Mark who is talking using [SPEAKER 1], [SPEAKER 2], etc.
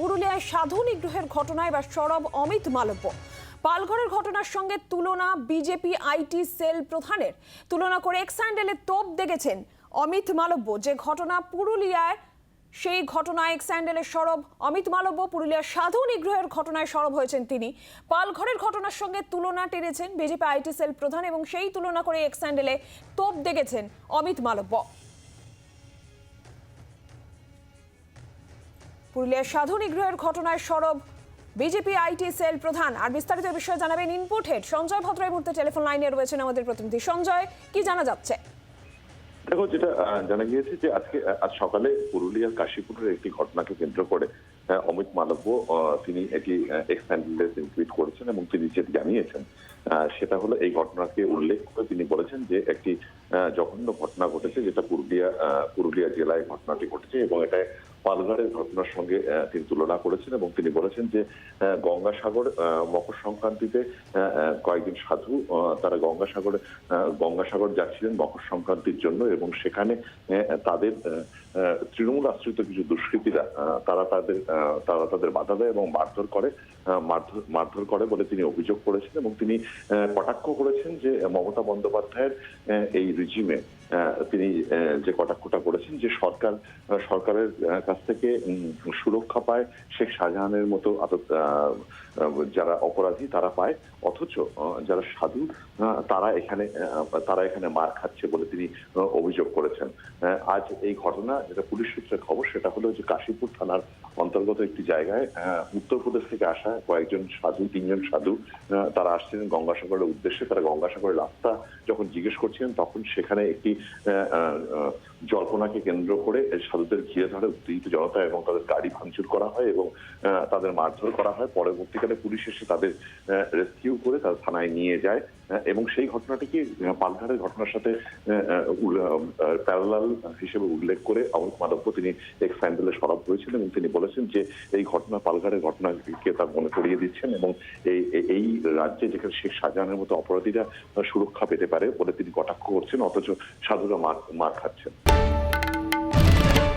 [SPEAKER 1] পুরুলিয়ায় সাধু নিগ্রহের ঘটনায় এবার সরব অমিত মালব্য। পালঘরের ঘটনার সঙ্গে তুলনা বিজেপি আইটি সেল প্রধানের। তুলনা করে এক্স হ্যান্ডেলে তোপ দেখেছেন অমিত মালব্য। যে ঘটনা পুরুলিয়ায়, সেই ঘটনায় এক্স হ্যান্ডেলের সরব অমিত মালব্য। পুরুলিয়ার সাধু নিগ্রহের ঘটনায় সরব হয়েছেন তিনি। পালঘরের ঘটনার সঙ্গে তুলনা টেনেছেন বিজেপি আইটি সেল প্রধান এবং সেই তুলনা করে এক্স হ্যান্ডেলে তোপ দেখেছেন অমিত মালব্য। পুরুলিয়ার সাধু নিগ্রহের ঘটনায় সরব বিজেপি আইটি সেল প্রধান। আর বিস্তারিত বিষয়ে জানাবেন ইনপুট হেড সঞ্জয় ভদ্র। এই মুহূর্তে টেলিফোন লাইনে রয়েছেন আমাদের প্রতিনিধি সঞ্জয়। কি জানা যাচ্ছে?
[SPEAKER 2] দেখো, যেটা জানা গিয়েছে যে আজকে আজ সকালে পুরুলিয়ার কাশীপুরের একটি ঘটনাকে কেন্দ্র করে অমিত মালব্য তিনি এটি এক্স টুইট করেছেন এবং তিনি যেটি জানিয়েছেন সেটা হলো এই ঘটনাকে উল্লেখ করে তিনি বলেছেন যে একটি জঘন্য ঘটনা ঘটেছে যেটা পুরুলিয়া পুরুলিয়া জেলায় ঘটনাটি ঘটেছে এবং এটা পালঘরের ঘটনার সঙ্গে তিনি তুলনা করেছেন এবং তিনি বলেছেন যে গঙ্গাসাগর মকর সংক্রান্তিতে কয়েকজন সাধু তারা গঙ্গাসাগরে গঙ্গাসাগর যাচ্ছিলেন মকর সংক্রান্তির জন্য এবং সেখানে তাদের তৃণমূল আশ্রিত কিছু দুষ্কৃতীরা তারা তাদের তারা তাদের বাধা দেয় এবং মারধর করে মারধর করে বলে তিনি অভিযোগ করেছেন এবং তিনি কটাক্ষ করেছেন যে মমতা বন্দ্যোপাধ্যায়ের এই রিজিমে তিনি যে কটাক্ষটা করেছেন যে সরকার সরকারের আহ, কাছ থেকে সুরক্ষা পায় শেখ শাহজাহানের মতো যারা অপরাধী তারা পায়। অথচ যারা সাধু তারা এখানে তারা এখানে মার খাচ্ছে বলে তিনি অভিযোগ করেছেন। আজ এই ঘটনা যেটা পুলিশ সূত্রে খবর সেটা হলো যে কাশীপুর থানার অন্তর্গত একটি জায়গায় উত্তরপ্রদেশ থেকে আসা কয়েকজন সাধু, তিনজন সাধু তারা আসছিলেন গঙ্গাসাগরের উদ্দেশ্যে। তারা গঙ্গাসাগরের রাস্তা যখন জিজ্ঞেস করছিলেন তখন সেখানে একটি জল্পনাকে কেন্দ্র করে সাধুদের ঘিরে ধরে উত্তেজিত জনতা এবং তাদের গাড়ি ভাঙচুর করা হয় এবং তাদের মারধর করা হয়। পরবর্তীকালে পুলিশ এসে তাদের রেস্কিউ করে তাদের থানায় নিয়ে যায় এবং সেই ঘটনাটিকে পালঘাটের ঘটনার সাথে প্যারালাল হিসেবে উল্লেখ করে অমিত মাধব্য তিনি এক্স হ্যান্ডেলে সরব হয়েছিলেন এবং তিনি বলেছেন যে, এই ঘটনা পালঘাটের ঘটনাকে তার মনে করিয়ে দিচ্ছেন এবং এই- এই রাজ্যে যেখানে শেখ শাহজাহানের মতো অপরাধীরা সুরক্ষা পেতে পারে বলে তিনি কটাক্ষ করছেন, অথচ সাধুরা মার মার খাচ্ছেন।